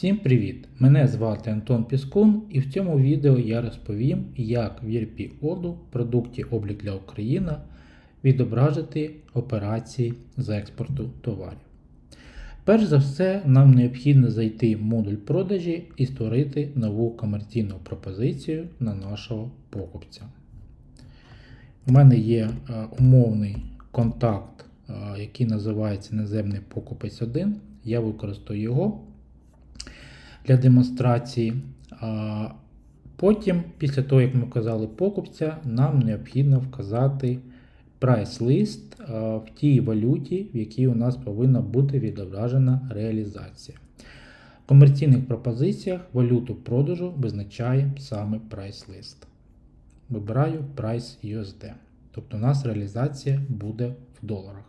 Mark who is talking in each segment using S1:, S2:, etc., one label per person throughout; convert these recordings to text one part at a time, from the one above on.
S1: Всім привіт! Мене звати Антон Піскун і в цьому відео я розповім, як в ERP Оду продукті облік для України відображити операції з експорту товарів. Перш за все, нам необхідно зайти в модуль продажі і створити нову комерційну пропозицію на нашого покупця. У мене є е, умовний контакт, е, який називається наземний покупець 1. Я використаю його для демонстрації. Потім, після того, як ми вказали покупця, нам необхідно вказати прайс-лист в тій валюті, в якій у нас повинна бути відображена реалізація. В комерційних пропозиціях валюту продажу визначає саме прайс-лист. Вибираю Price USD. Тобто у нас реалізація буде в доларах.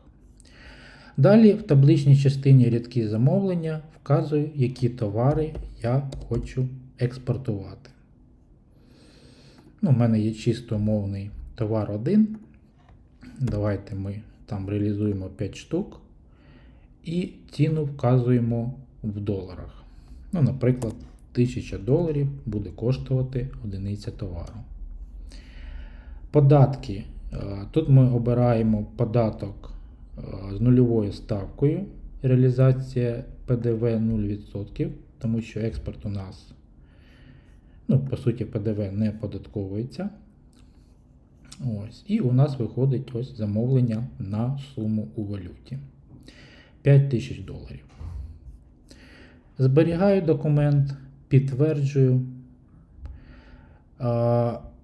S1: Далі в табличній частині рядки замовлення вказую, які товари я хочу експортувати. Ну, У мене є чисто умовний товар 1. Давайте ми там реалізуємо 5 штук. І ціну вказуємо в доларах. Ну, Наприклад, 1000 доларів буде коштувати одиниця товару. Податки. Тут ми обираємо податок з нульовою ставкою. Реалізація ПДВ 0%, тому що експорт у нас, ну, по суті, ПДВ не податковується. Ось. І у нас виходить ось замовлення на суму у валюті 5000 доларів. Зберігаю документ, підтверджую.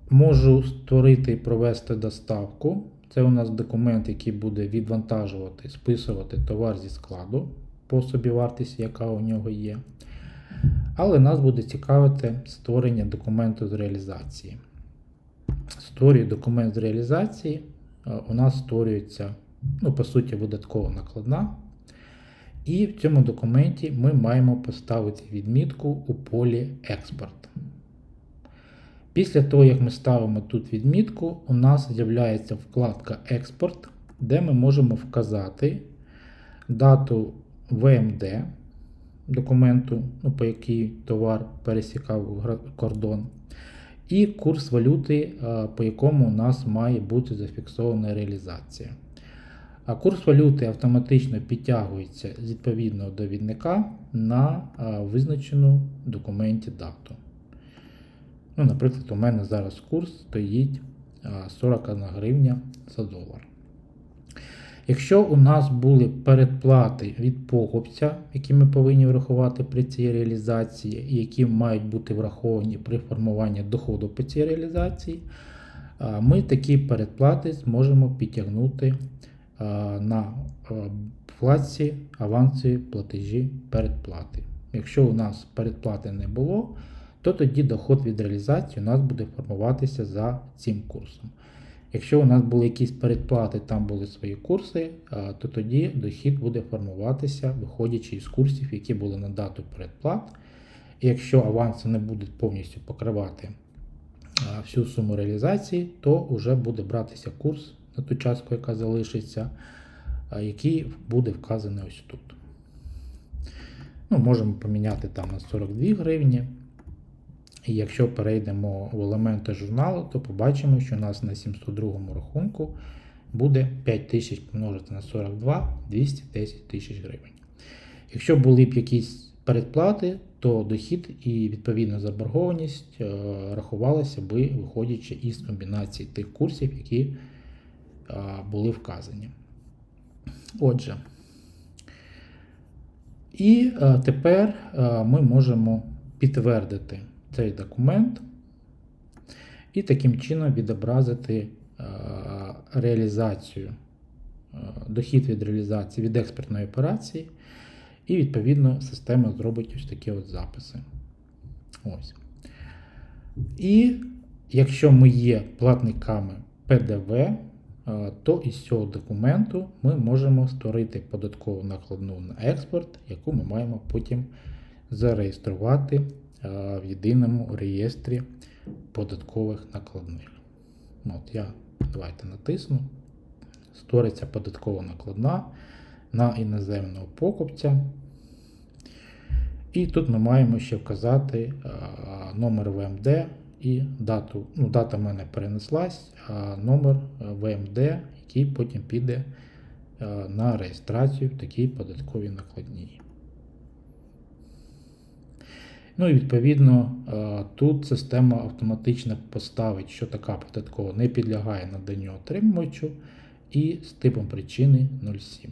S1: Можу створити і провести доставку. Це у нас документ, який буде відвантажувати, списувати товар зі складу по собівартості, яка у нього є. Але нас буде цікавити створення документу з реалізації. Створюю документ з реалізації. У нас створюється, ну, по суті, видаткова накладна. І в цьому документі ми маємо поставити відмітку у полі експорт. Після того, як ми ставимо тут відмітку, у нас з'являється вкладка Експорт, де ми можемо вказати дату ВМД документу, ну, по який товар пересікав кордон, і курс валюти, по якому у нас має бути зафіксована реалізація. А курс валюти автоматично підтягується відповідно до відника на визначену в документі дату. Ну, Наприклад, у мене зараз курс стоїть 41 гривня за долар. Якщо у нас були передплати від покупця, які ми повинні врахувати при цій реалізації, і які мають бути враховані при формуванні доходу по цій реалізації, ми такі передплати зможемо підтягнути на вкладці авансові платежі передплати. Якщо у нас передплати не було, то тоді доход від реалізації у нас буде формуватися за цим курсом. Якщо у нас були якісь передплати, там були свої курси, то тоді дохід буде формуватися, виходячи із курсів, які були на дату передплат. І якщо аванси не будуть повністю покривати всю суму реалізації, то вже буде братися курс на ту частку, яка залишиться, який буде вказаний ось тут. Ну, Можемо поміняти там на 42 гривні. І якщо перейдемо в елементи журналу, то побачимо, що у нас на 702 рахунку буде 5000 помножити на 42 210 тисяч гривень. Якщо були б якісь передплати, то дохід і відповідна заборгованість е, рахувалися би, виходячи із комбінації тих курсів, які е, були вказані. Отже, і е, тепер ми можемо підтвердити цей документ і таким чином відобразити е, реалізацію, е, дохід від реалізації від експертної операції, і, відповідно, система зробить ось такі от записи. Ось. І якщо ми є платниками ПДВ, е, то із цього документу ми можемо створити податкову накладну на експорт, яку ми маємо потім зареєструвати в єдиному реєстрі податкових накладних. От Я давайте натисну. Створиться податкова накладна на іноземного покупця. І тут ми маємо ще вказати номер ВМД і дату. Ну, дата в мене перенеслась, а номер ВМД, який потім піде на реєстрацію в такій податковій накладній. Ну і відповідно е, тут система автоматично поставить, що така податкова не підлягає наданню отримувачу і з типом причини 07.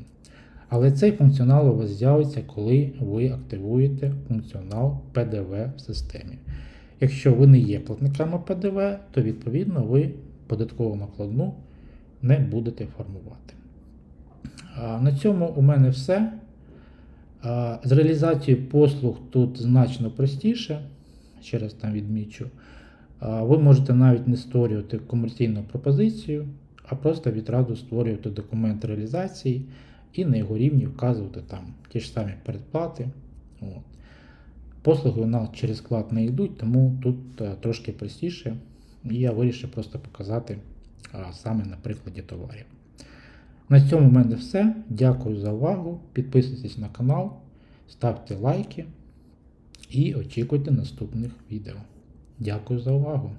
S1: Але цей функціонал у вас з'явиться, коли ви активуєте функціонал PDV в системі. Якщо ви не є платниками ПДВ, то відповідно ви податкову накладну не будете формувати. На цьому у мене все. З реалізацією послуг тут значно простіше, ще раз там відмічу. Ви можете навіть не створювати комерційну пропозицію, а просто відразу створювати документ реалізації і на його рівні вказувати там ті ж самі передплати. От. Послуги у нас через склад не йдуть, тому тут е, трошки простіше. І я вирішив просто показати саме на прикладі товарів. На цьому в мене все. Дякую за увагу. Підписуйтесь на канал, ставте лайки і очікуйте наступних відео. Дякую за увагу!